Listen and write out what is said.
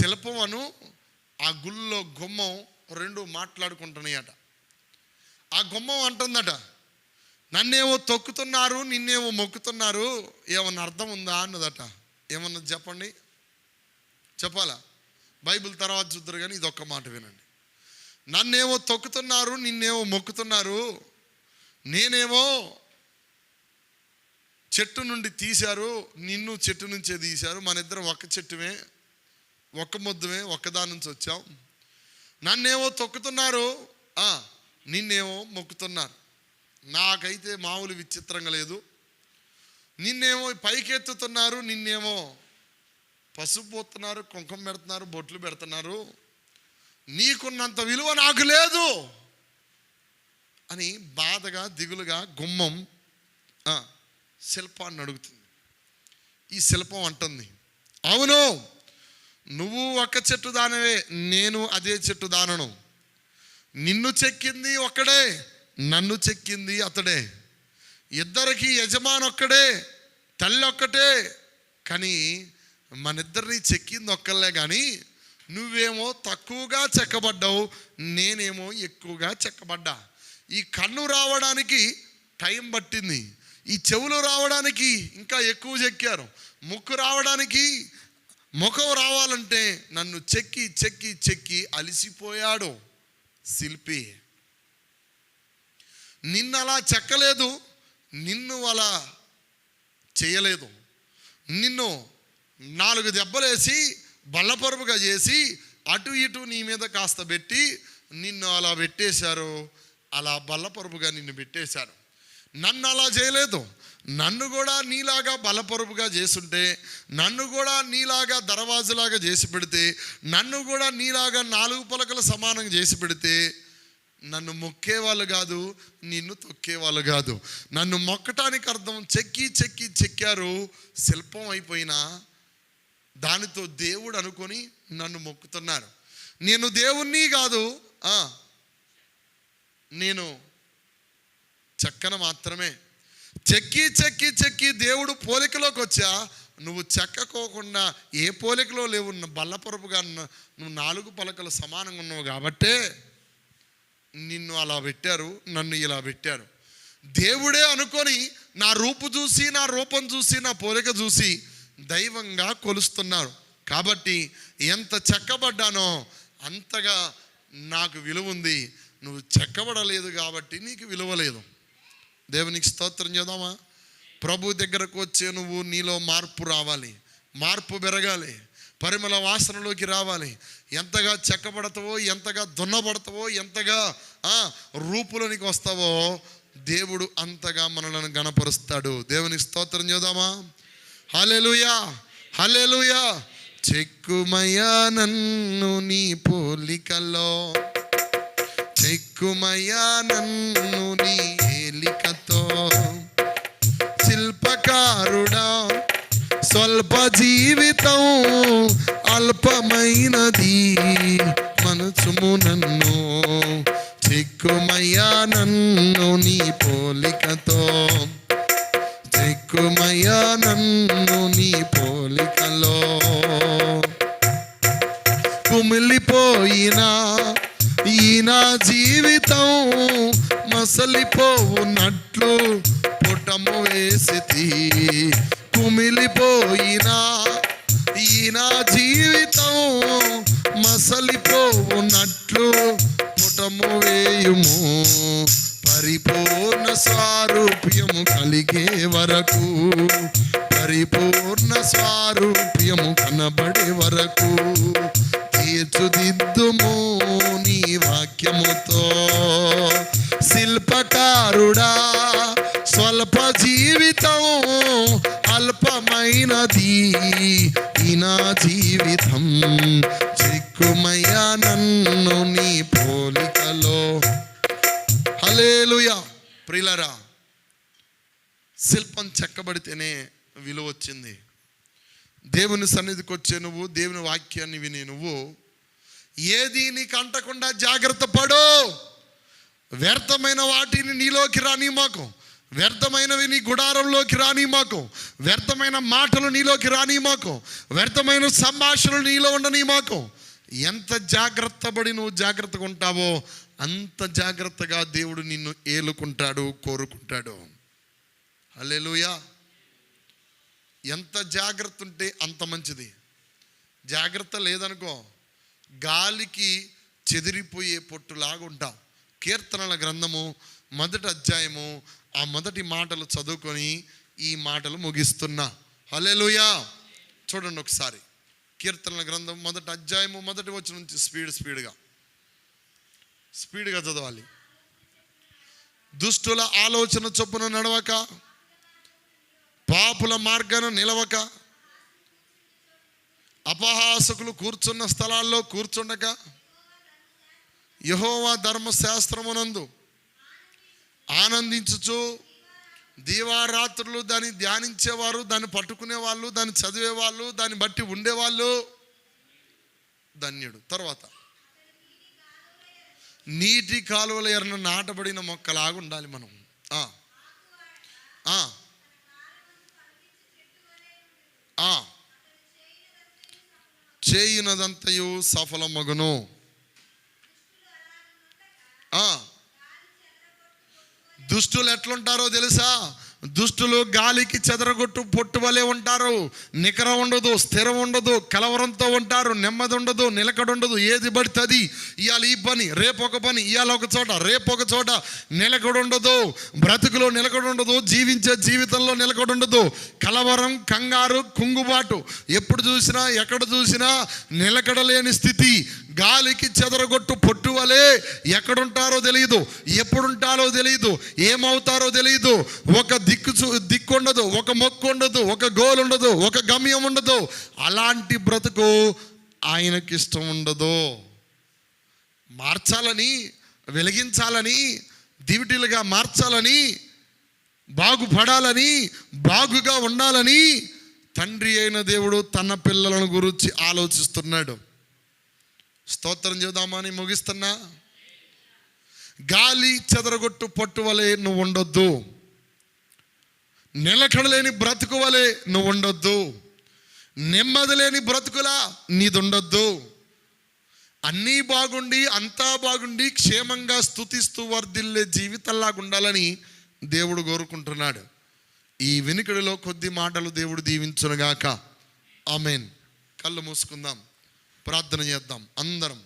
శిల్పం అను ఆ గుళ్ళో గుమ్మం రెండు మాట్లాడుకుంటున్నాయట. ఆ గుమ్మం అంటుందట నన్నేమో తొక్కుతున్నారు నిన్నేమో మొక్కుతున్నారు ఏమన్నా అర్థం ఉందా? అన్నదట. ఏమన్నా చెప్పండి? చెప్పాలా? బైబిల్ తర్వాత చూద్దరు కానీ ఇది ఒక్క మాట వినండి. నన్నేమో తొక్కుతున్నారు నిన్నేమో మొక్కుతున్నారు నేనేమో చెట్టు నుండి తీశారు నిన్ను చెట్టు నుంచే తీశారు మన ఇద్దరం ఒక్క చెట్టుమే ఒక్క ముద్దమే ఒక్కదాని నుంచి వచ్చాం. నన్నేమో తొక్కుతున్నారు. నిన్నేమో మొక్కుతున్నారు. నాకైతే మామూలు విచిత్రంగా లేదు. నిన్నేమో పైకెత్తుతున్నారు నిన్నేమో పసుపు పోతున్నారు కుంకుమ పెడుతున్నారు బొట్లు పెడుతున్నారు. నీకున్నంత విలువ నాకు లేదు అని బాధగా దిగులుగా గుమ్మం శిల్పాన్ని అడుగుతుంది. ఈ శిల్పం అంటుంది. అవును! నువ్వు ఒక చెట్టు దానవే నేను అదే చెట్టు దానను. నిన్ను చెక్కింది ఒక్కడే నన్ను చెక్కింది అతడే. ఇద్దరికి యజమాని ఒక్కడే తల్లి ఒక్కటే. కానీ మన ఇద్దరిని చెక్కింది ఒక్కలే కానీ నువ్వేమో తక్కువగా చెక్కబడ్డావు నేనేమో ఎక్కువగా చెక్కబడ్డా. ఈ కన్ను రావడానికి టైం పట్టింది. ఈ చెవులు రావడానికి ఇంకా ఎక్కువ చెక్కారు. ముక్కు రావడానికి ముఖం రావాలంటే నన్ను చెక్కి చెక్కి చెక్కి అలిసిపోయాడు శిల్పి. నిన్ను అలా చెక్కలేదు నిన్ను అలా చేయలేదు. నిన్ను నాలుగు దెబ్బలేసి బల్లపరుపుగా చేసి అటు ఇటు నీ మీద కాస్త పెట్టి నిన్ను అలా పెట్టేశారు. అలా బల్లపరుపుగా నిన్ను పెట్టేశారు. నన్ను అలా చేయలేదు. నన్ను కూడా నీలాగా బలపరుపుగా చేసుంటే నన్ను కూడా నీలాగా దరవాజులాగా చేసి పెడితే నన్ను కూడా నీలాగా నాలుగు పలకల సమానంగా చేసి పెడితే నన్ను మొక్కేవాళ్ళు కాదు నిన్ను తొక్కేవాళ్ళు కాదు. నన్ను మొక్కటానికి అర్థం చెక్కి చెక్కి చెక్కారు శిల్పం అయిపోయినా దానితో దేవుడు అనుకొని నన్ను మొక్కుతున్నారు. నేను దేవుణ్ణి కాదు నేను చెక్కన మాత్రమే. చెక్కి చెక్కి చెక్కి దేవుడు పోలికలోకి వచ్చా నువ్వు చెక్కకోకుండా ఏ పోలికలో లేవు బల్లపొరపుగా నువ్వు నాలుగు పలకలు సమానంగా ఉన్నావు కాబట్టే నిన్ను అలా పెట్టారు నన్ను ఇలా పెట్టారు. దేవుడే అనుకొని నా రూపు చూసి నా రూపం చూసి నా పోలిక చూసి దైవంగా కొలుస్తున్నారు. కాబట్టి ఎంత చెక్కబడ్డానో అంతగా నాకు విలువ ఉంది. నువ్వు చెక్కబడలేదు కాబట్టి నీకు విలువ లేదు. దేవునికి స్తోత్రం చేద్దామా? ప్రభు దగ్గరకు వచ్చే నువ్వు నీలో మార్పు రావాలి. మార్పు పెరగాలి. పరిమళ వాసనలోకి రావాలి. ఎంతగా చెక్కబడతావో ఎంతగా దున్నబడతావో ఎంతగా రూపులోనికి వస్తావో దేవుడు అంతగా మనలను గణపరుస్తాడు దేవునికి స్తోత్రం చేద్దామా? హలెలుయా హలెలుయా చెక్కుమయా నన్ను నీ పోలికలో. చెక్కుమయా నన్ను నీ శిల్పకారుడా స్వల్ప జీవితం అల్పమైనది. మనసుము నన్ను చిక్కుమయ్యా నన్ను నీ పోలికతో. చిక్కుమయ్యా నన్ను నీ పోలికలో. కుమిలిపోయినా ఈ నా జీవితం మసలిపోవునట్లు పుటము వేసితి. కుమిలిపోయినా ఈయన జీవితం మసలిపోవునట్లు పుటము వేయుము. పరిపూర్ణ స్వారూప్యము కలిగే వరకు పరిపూర్ణ స్వారూప్యము కనబడే వరకు తీర్చుదిద్దుము నీ వాక్యముతో. శిల్పకారుడా స్వల్ప జీవితం అల్పమైనది ఈ నా జీవితం. చిక్కుమయ్యా నన్ను నీ పోలికలో. హలేలుయా ప్రిలరా శిల్పం చెక్కబడితేనే విలువ వచ్చింది. దేవుని సన్నిధికి వచ్చే నువ్వు దేవుని వాక్యాన్ని విని నువ్వు ఏది నీకు అంటకుండా జాగ్రత్త పడు. వ్యర్థమైన వాటిని నీలోకి రాని మాకు. వ్యర్థమైనవి నీ గుడారంలోకి రాని మాకు. వ్యర్థమైన మాటలు నీలోకి రాని మాకు. వ్యర్థమైన సంభాషణలు నీలో ఉండని మాకు. ఎంత జాగ్రత్త పడి నువ్వు జాగ్రత్తగా ఉంటావో అంత జాగ్రత్తగా దేవుడు నిన్ను ఏలుకుంటాడు కోరుకుంటాడు. హల్లెలూయా. ఎంత జాగ్రత్త ఉంటే అంత మంచిది. జాగ్రత్త లేదనుకో గాలికి చెదిరిపోయే పొట్టులాగా ఉంటాం కీర్తనల గ్రంథము మొదటి అధ్యాయము ఆ మొదటి మాటలు చదువుకొని ఈ మాటలు ముగిస్తున్నా. హలేలుయా చూడండి ఒకసారి. కీర్తనల గ్రంథం మొదటి అధ్యాయము మొదటి వచ్చి నుంచి స్పీడ్ స్పీడ్గా. స్పీడ్గా చదవాలి. దుష్టుల ఆలోచన చొప్పున నడవక పాపుల మార్గాన నిలవక అపహాసకులు కూర్చున్న స్థలాల్లో కూర్చుండక యహోవా ధర్మశాస్త్రమునందు ఆనందించుచు దీవారాత్రులు దాన్ని ధ్యానించేవారు దాన్ని పట్టుకునే వాళ్ళు దాన్ని చదివేవాళ్ళు దాన్ని బట్టి ఉండేవాళ్ళు. ధన్యుడు. తర్వాత నీటి కాలువల ఎర్ర నాటబడిన మొక్కలాగా ఉండాలి మనం. ఆ. ఆ. చేయునదంతయు సఫలమగును ఆ. దుష్టులు ఎట్లుంటారో తెలుసా? దుష్టులు గాలికి చెదరగొట్టు పొట్టు వలె ఉంటారు. నికర ఉండదు స్థిరం ఉండదు కలవరంతో ఉంటారు నెమ్మది ఉండదు నిలకడ ఉండదు. ఏది పడుతుంది ఇవాళ ఈ పని రేపు ఒక పని ఇవాళ ఒక చోట రేపు ఒక చోట నిలకడ ఉండదు. బ్రతుకులో నిలకడ ఉండదు జీవించే జీవితంలో నిలకడ ఉండదు. కలవరం కంగారు కుంగుబాటు. ఎప్పుడు చూసినా ఎక్కడ చూసినా నిలకడలేని స్థితి. గాలికి చెదరగొట్టు పొట్టు వలె ఎక్కడుంటారో తెలియదు ఎప్పుడుంటారో తెలియదు ఏమవుతారో తెలియదు ఒక దిక్కు చూ దిక్కు ఉండదు ఒక మొక్కు ఉండదు ఒక గోల్ ఉండదు ఒక గమ్యం ఉండదు అలాంటి బ్రతుకు ఆయనకి ఇష్టం ఉండదు. మార్చాలని వెలిగించాలని దివిటీలుగా మార్చాలని బాగుపడాలని బాగుగా ఉండాలని తండ్రి అయిన దేవుడు తన పిల్లలను గురించి ఆలోచిస్తున్నాడు. స్తోత్రం చేద్దామా అని ముగిస్తున్నా? గాలి చెదరగొట్టు పట్టు వలె నువ్వు ఉండొద్దు. నిలకడలేని బ్రతుకు వలె నువ్వు ఉండొద్దు. నెమ్మది లేని బ్రతుకులా నీదుండొద్దు. అన్నీ బాగుండి అంతా బాగుండి క్షేమంగా స్థుతిస్తూ వర్ధిల్లే జీవితంలాగా ఉండాలని దేవుడు కోరుకుంటున్నాడు. ఈ వినికిడిలో కొద్ది మాటలు దేవుడు దీవించునుగాక. ఆమెన్. కళ్ళు మూసుకుందాం. ప్రార్థన చేద్దాం అందరం.